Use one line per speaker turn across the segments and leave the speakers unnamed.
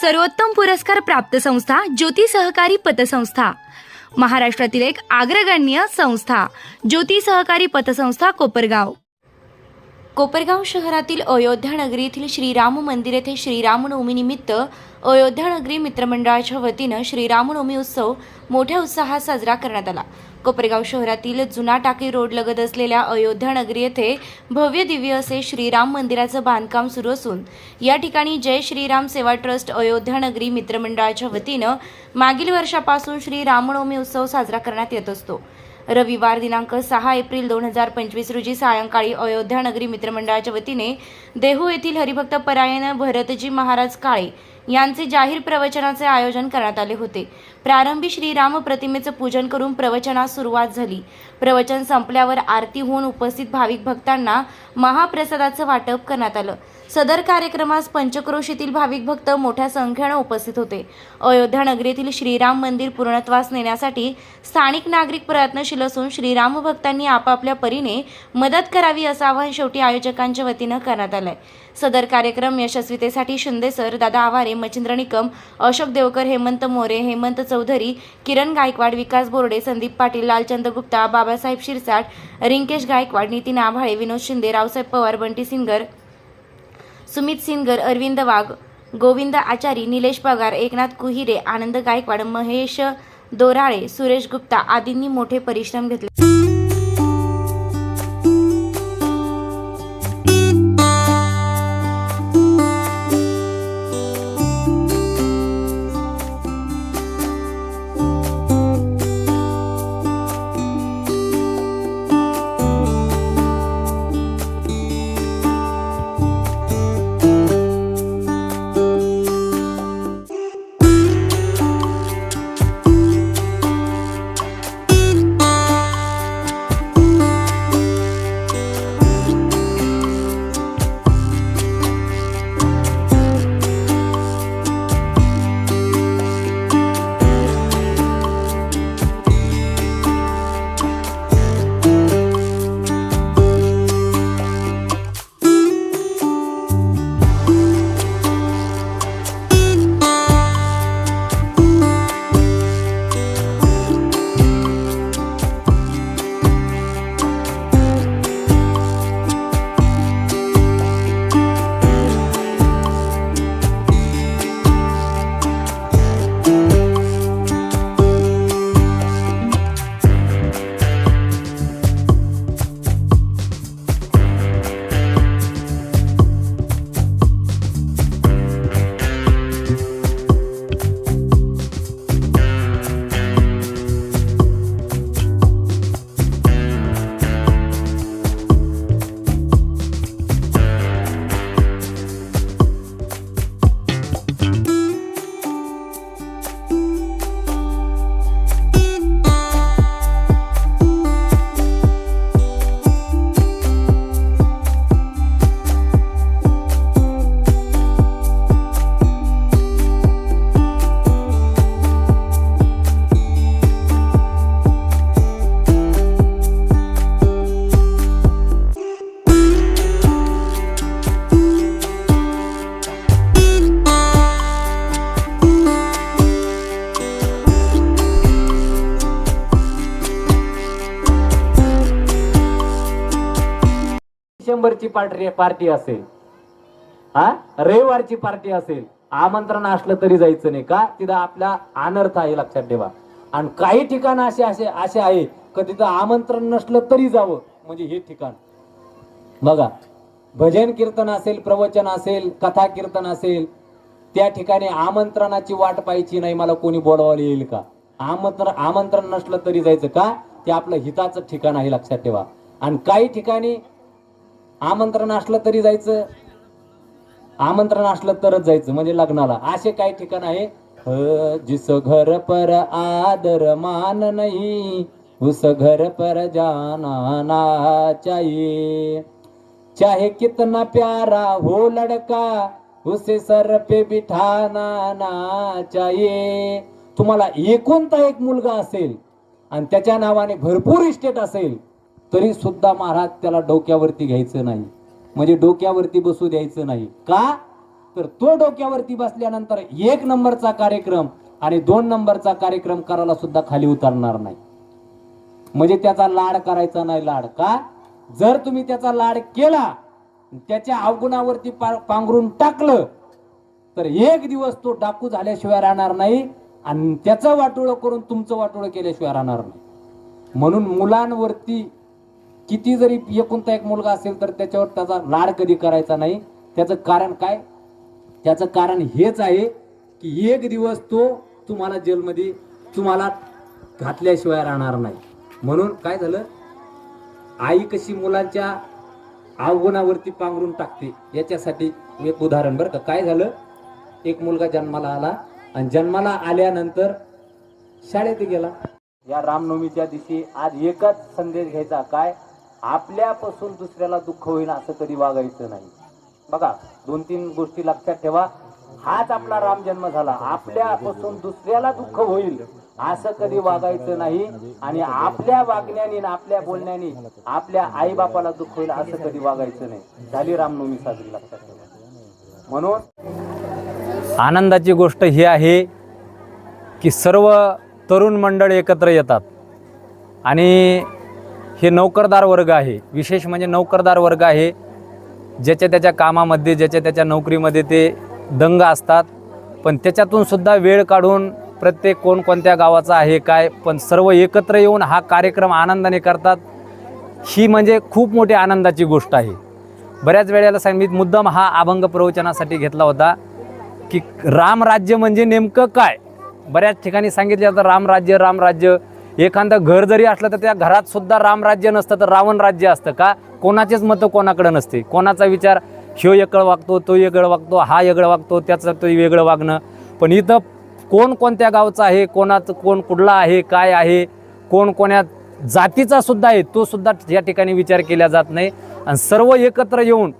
सर्वोत्तम पुरस्कार प्राप्त संस्था ज्योती सहकारी पतसंस्था. महाराष्ट्रातील एक अग्रगण्य संस्था ज्योती सहकारी पतसंस्था कोपरगाव. कोपरगाव शहरातील अयोध्या नगरी येथील श्रीराम मंदिर येथे श्रीरामनवमीनिमित्त अयोध्या नगरी मित्रमंडळाच्या वतीनं श्रीरामनवमी उत्सव मोठ्या उत्साहात साजरा करण्यात आला. कोपरगाव शहरातील जुना टाकी रोड लगत असलेल्या अयोध्या नगरी येथे भव्य दिव्य असे श्रीराम मंदिराचं बांधकाम सुरू असून या ठिकाणी जय श्रीराम सेवा ट्रस्ट अयोध्या नगरी मित्रमंडळाच्या वतीनं मागील वर्षापासून श्री रामनवमी उत्सव साजरा करण्यात येत असतो. रविवार दिनांक सहा एप्रिल दोन हजार पंचवीस रोजी सायंकाळी अयोध्या नगरी मित्रमंडळाच्या वतीने देहू येथील हरिभक्त परायण भरतजी महाराज काळे यांचे जाहीर प्रवचनाचे आयोजन करण्यात आले होते. प्रारंभी श्रीराम प्रतिमेचं पूजन करून प्रवचनास सुरुवात झाली. प्रवचन संपल्यावर आरती होऊन उपस्थित भाविक भक्तांना महाप्रसादाचं वाटप करण्यात आलं. सदर कार्यक्रमास पंचक्रोशीतील भाविक भक्त मोठ्या संख्येनं उपस्थित होते. अयोध्या नगरीतील श्रीराम मंदिर पूर्णत्वास नेण्यासाठी स्थानिक नागरिक प्रयत्नशील असून श्रीराम भक्तांनी आपापल्या परीने मदत करावी असं आवाहन शेवटी आयोजकांच्या वतीनं करण्यात आलंय. सदर कार्यक्रम यशस्वीतेसाठी शिंदे सर दादा आवारे मच्छिंद्र निकम अशोक देवकर हेमंत मोरे हेमंत चौधरी किरण गायकवाड विकास बोर्डे संदीप पाटील लालचंद गुप्ता बाबासाहेब शिरसाट रिंकेश गायकवाड नितीन आभाळे विनोद शिंदे रावसाहेब पवार बंटी सिंगर सुमित सिनगर अरविंद वाघ गोविंद आचारी निलेश पगार एकनाथ कुहिरे आनंद गायकवाड महेश दोराळे सुरेश गुप्ता आदींनी मोठे परिश्रम घेतले.
रविवारची पार्टी पार्टी असेल. हा? रविवारची पार्टी असेल. आमंत्रण असलं तरी जायचं नाही का? तिथं आपला अनर्थ आहे लक्षात ठेवा. आणि काही ठिकाण असे असे असे आहे का तिथं आमंत्रण नसलं तरी जावं. म्हणजे हे ठिकाण. बघा भजन कीर्तन असेल प्रवचन असेल कथा कीर्तन असेल त्या ठिकाणी आमंत्रणाची वाट पाहायची नाही मला कोणी बोलवायला येईल का? आमंत्रण आमंत्रण नसलं तरी जायचं का? ते आपलं हिताचं ठिकाण आहे लक्षात ठेवा. आणि काही ठिकाणी आमंत्रण असलं तरी जायचं. आमंत्रण असलं तरच जायचं म्हणजे लग्नाला. असे काही ठिकाण आहे. जिस घर पर आदर मान नाही उस घर पर जाना ना चाहिए चाहे कितना प्यारा हो लड़का उसे सर पे बिठाना ना चाहिए. तुम्हाला एकोणता एक मुलगा असेल आणि त्याच्या नावाने भरपूर इस्टेट असेल. तरी सुद्धा महाराज त्याला डोक्यावरती घ्यायचं नाही. म्हणजे डोक्यावरती बसू द्यायचं नाही. का?
तर तो डोक्यावरती बसल्यानंतर एक नंबरचा कार्यक्रम आणि दोन नंबरचा कार्यक्रम करायला सुद्धा खाली उतरणार नाही. म्हणजे त्याचा लाड करायचा नाही लाड. का? जर तुम्ही त्याचा लाड केला त्याच्या अवगुणावरती पा- पांघरून टाकलं तर एक दिवस तो डाकू झाल्याशिवाय राहणार नाही आणि त्याचं वाटोळं करून तुमचं वाटोळं केल्याशिवाय राहणार नाही. म्हणून मुलांवरती किती जरी एकुणता एक मुलगा असेल तर त्याच्यावर त्याचा लाड कधी करायचा नाही. त्याचं कारण काय? त्याचं कारण हेच आहे की एक दिवस तो तुम्हाला जेलमध्ये तुम्हाला घातल्याशिवाय राहणार नाही. म्हणून काय झालं? आई कशी मुलांच्या अवगुणावरती पांघरून टाकते याच्यासाठी एक उदाहरण बरं का. काय झालं? एक मुलगा जन्माला आला आणि जन्माला आल्यानंतर शाळेत गेला. या रामनवमीच्या दिवशी आज एकच संदेश घ्यायचा. काय? आपल्यापासून दुसऱ्याला दुःख होईल असं कधी वागायचं नाही. बघा दोन तीन गोष्टी लक्षात ठेवा. हाच आपला राम जन्म झाला. आपल्यापासून दुसऱ्याला दुःख होईल असं कधी वागायचं नाही. आणि आपल्या वागण्याने आणि आपल्या बोलण्याने आपल्या आई बापाला दुःख होईल असं कधी वागायचं नाही. झाली रामनवमी साजरी लक्षात ठेवा. म्हणून
आनंदाची गोष्ट ही आहे की सर्व तरुण मंडळ एकत्र येतात. आणि हे नोकरदार वर्ग आहे. विशेष म्हणजे नोकरदार वर्ग आहे. ज्याच्या त्याच्या कामामध्ये ज्याच्या त्याच्या नोकरीमध्ये ते दंग असतात. पण त्याच्यातून सुद्धा वेळ काढून प्रत्येक कोणकोणत्या गावाचा आहे काय पण सर्व एकत्र येऊन हा कार्यक्रम आनंदाने करतात. ही म्हणजे खूप मोठी आनंदाची गोष्ट आहे. बऱ्याच वेळेला सांग मी मुद्दाम हा अभंग प्रवचनासाठी घेतला होता की रामराज्य म्हणजे नेमकं काय? बऱ्याच ठिकाणी सांगितलं जातं रामराज्य रामराज्य एखादं घर जरी असलं तर त्या घरात सुद्धा रामराज्य नसतं तर रावण राज्य असतं का? कोणाचेच मतं कोणाकडे नसते. कोणाचा विचार ह्यो एकळ वागतो तो एकळ वागतो हा एकळ वागतो त्याचं तो वेगळं वागणं. पण इथं कोण कोणत्या गावचं आहे कोणाचं कोण कुठला आहे काय आहे कोण कोण्या जातीचा सुद्धा आहे तो सुद्धा या ठिकाणी विचार केला जात नाही. आणि सर्व एकत्र येऊन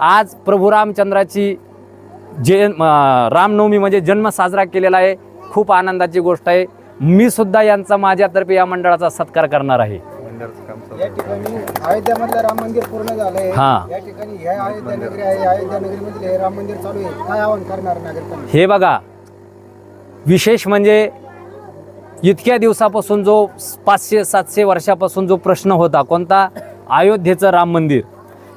आज प्रभू रामचंद्राची जे रामनवमी म्हणजे जन्म साजरा केलेला आहे खूप आनंदाची गोष्ट आहे. मी सुद्धा यांचा माझ्यातर्फे या मंडळाचा सत्कार करणार आहे.
या ठिकाणी अयोध्यामधलं राम मंदिर पूर्ण झालंय.
हा.
या ठिकाणी ह्या अयोध्या नगरी आहे. अयोध्या नगरीमधले हे राम मंदिर चालू आहे. काय आवाहन करणार नागरिकांना?
हे बघा विशेष म्हणजे इतक्या दिवसापासून जो पाचशे सातशे वर्षापासून जो प्रश्न होता कोणता? अयोध्येचं राम मंदिर.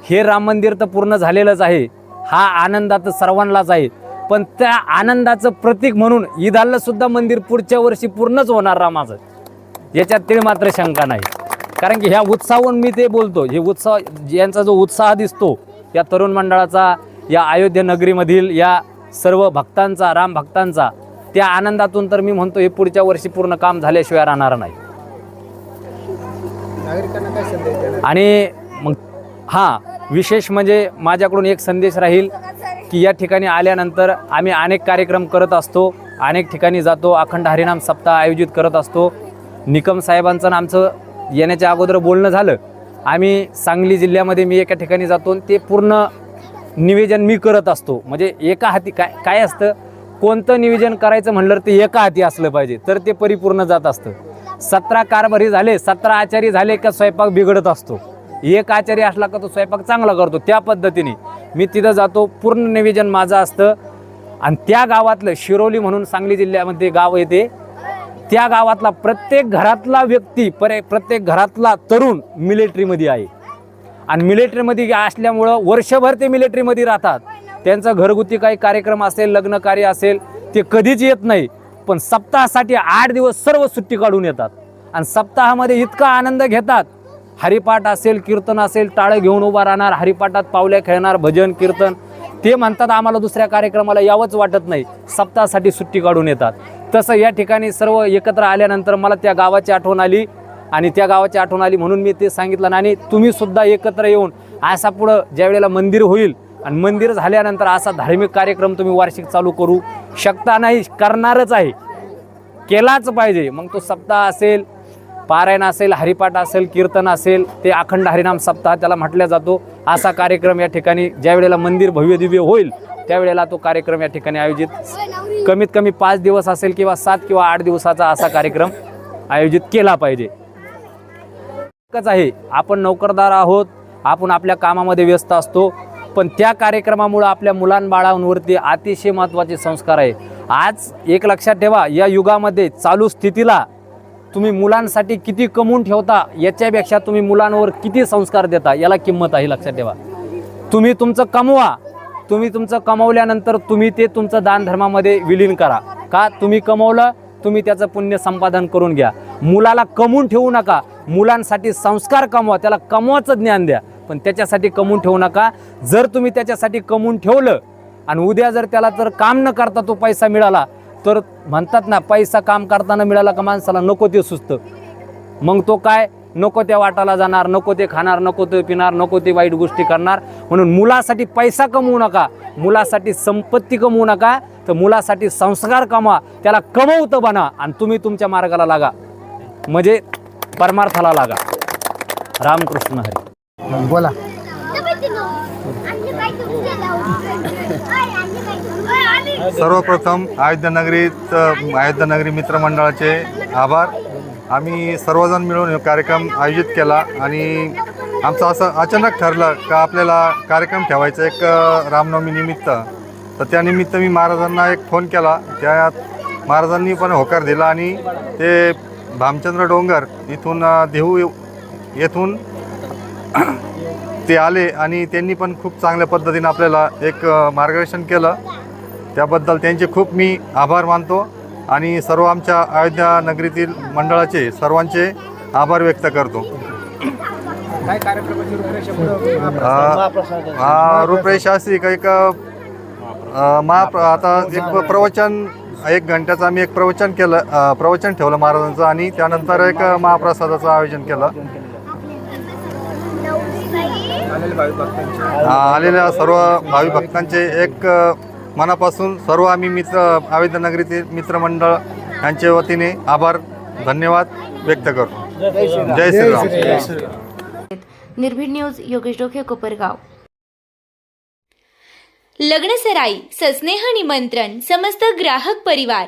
हे राम मंदिर तर पूर्ण झालेलंच आहे. हा आनंदात सर्वांनाच आहे. पण त्या आनंदाचं प्रतीक म्हणून ईदाला सुद्धा मंदिर पुढच्या वर्षी पूर्णच होणार रामाचं याच्यात ते मात्र शंका नाही. कारण की ह्या उत्साहून मी ते बोलतो हे उत्साह यांचा जो उत्साह दिसतो या तरुण मंडळाचा या अयोध्या नगरीमधील या सर्व भक्तांचा राम भक्तांचा त्या आनंदातून तर मी म्हणतो हे पुढच्या वर्षी पूर्ण काम झाल्याशिवाय राहणार नाही. आणि मग हां विशेष म्हणजे माझ्याकडून एक संदेश राहील की या ठिकाणी आल्यानंतर आम्ही अनेक कार्यक्रम करत असतो अनेक ठिकाणी जातो अखंड हरिनाम सप्ताह आयोजित करत असतो. निकम साहेबांचं आमचं येण्याच्या अगोदर बोलणं झालं. आम्ही सांगली जिल्ह्यामध्ये मी एका ठिकाणी जातो आणि ते पूर्ण निवेदन मी करत असतो. म्हणजे एका हाती काय काय असतं? कोणतं निवेदन करायचं म्हणलं ते एका हाती असलं पाहिजे. तर ते परिपूर्ण जात असतं. सतरा कारभारी झाले सतरा आचारी झाले का स्वयंपाक बिघडत असतो. एक आचारी असला का तो स्वयंपाक चांगला करतो त्या पद्धतीने. मी तिथं जातो पूर्ण निवेदन माझं असतं. आणि त्या गावातलं शिरोली म्हणून सांगली जिल्ह्यामध्ये गाव येते त्या गावातला प्रत्येक घरातला व्यक्ती परे प्रत्येक घरातला तरुण मिलिटरीमध्ये आहे. आणि मिलिटरीमध्ये असल्यामुळं वर्षभर ते मिलिटरीमध्ये राहतात. त्यांचं घरगुती काही कार्यक्रम असेल लग्न कार्य असेल ते कधीच येत नाही. पण सप्ताहासाठी आठ दिवस सर्व सुट्टी काढून येतात. आणि सप्ताहामध्ये इतका आनंद घेतात. हरिपाठ असेल कीर्तन असेल टाळं घेऊन उभा राहणार हरिपाठात पावल्या खेळणार भजन कीर्तन ते म्हणतात आम्हाला दुसऱ्या कार्यक्रमाला यावंच वाटत नाही. सप्ताहासाठी सुट्टी काढून येतात. तसं या ठिकाणी सर्व एकत्र आल्यानंतर मला त्या गावाची आठवण आली आणि त्या गावाची आठवण आली म्हणून मी ते सांगितलं आणि तुम्हीसुद्धा एकत्र येऊन असा पुढं ज्या वेळेला मंदिर होईल आणि मंदिर झाल्यानंतर असा धार्मिक कार्यक्रम तुम्ही वार्षिक चालू करू शकता नाही करणारच आहे. केलाच पाहिजे. मग तो सप्ताह असेल पारायण असेल हरिपाठ असेल कीर्तन असेल ते अखंड हरिनाम सप्ताह त्याला म्हटला जातो. असा कार्यक्रम या ठिकाणी ज्या वेळेला मंदिर भव्य दिव्य होईल त्यावेळेला तो कार्यक्रम या ठिकाणी आयोजित. कमीत कमी पाच दिवस असेल किंवा सात किंवा आठ दिवसाचा असा कार्यक्रम आयोजित केला पाहिजे. एकच आहे आपण नोकरदार आहोत आपण आपल्या कामामध्ये व्यस्त असतो पण त्या कार्यक्रमामुळं आपल्या मुलांबाळांवरती अतिशय महत्त्वाचे संस्कार आहे. आज एक लक्षात ठेवा या युगामध्ये चालू स्थितीला तुम्ही मुलांसाठी किती कमवून ठेवता याच्यापेक्षा तुम्ही मुलांवर किती संस्कार देता याला किंमत आहे लक्षात ठेवा. तुम्ही तुमचं कमवा तुम्ही तुमचं कमवल्यानंतर तुम्ही ते तुमचं दानधर्मामध्ये विलीन करा. का? तुम्ही कमवलं तुम्ही त्याचं पुण्य संपादन करून घ्या. मुलाला कमवून ठेवू नका. मुलांसाठी संस्कार कमवा त्याला कमवाचं ज्ञान द्या. पण त्याच्यासाठी कमवून ठेवू नका. जर तुम्ही त्याच्यासाठी कमवून ठेवलं आणि उद्या जर त्याला जर काम न करता तो पैसा मिळाला तर म्हणतात ना पैसा काम करताना मिळाला का माणसाला नको ते सुचतं मग तो काय? नको त्या वाटाला जाणार नको ते खाणार नको ते पिणार नको ते वाईट गोष्टी करणार. म्हणून मुलासाठी पैसा कमवू नका. मुलासाठी संपत्ती कमवू नका. तर मुलासाठी संस्कार कमा त्याला कमवतं बना आणि तुम्ही तुमच्या मार्गाला लागा. म्हणजे परमार्थाला लागा. रामकृष्ण हरी.
बोला.
सर्वप्रथम अयोध्यानगरीत अयोध्यानगरी मित्रमंडळाचे आभार. आम्ही सर्वजण मिळून कार्यक्रम आयोजित केला आणि आमचं असं अचानक ठरलं का आपल्याला कार्यक्रम ठेवायचा एक रामनवमीनिमित्त रामनवमी निमित्त. तर त्यानिमित्त मी महाराजांना एक फोन केला. त्यात महाराजांनी पण होकार दिला आणि ते भामचंद्र डोंगर इथून देहू येथून ते आले आणि त्यांनी पण खूप चांगल्या पद्धतीने आपल्याला एक मार्गदर्शन केलं. त्याबद्दल त्यांचे खूप मी आभार मानतो आणि सर्व आमच्या अयोध्या नगरीतील मंडळाचे सर्वांचे आभार व्यक्त करतो. हा रूपरेषा अशी का एक अ, महा आता एक प्रवचन एक घंट्याचं आम्ही एक प्रवचन केलं प्रवचन ठेवलं महाराजांचं आणि त्यानंतर एक महाप्रसादाचं आयोजन केलं. आलेल्या सर्व भावी भक्तांचे एक मनापासून सर्व आम्ही मित्र अयोध्या नगरीतील मित्रमंडळ यांच्या वतीने आभार धन्यवाद व्यक्त करतो. जय श्रीराम
निर्भीड न्यूज योगेश डोके कोपरगाव. लग्नसराई सस्नेह निमंत्रण समस्त ग्राहक परिवार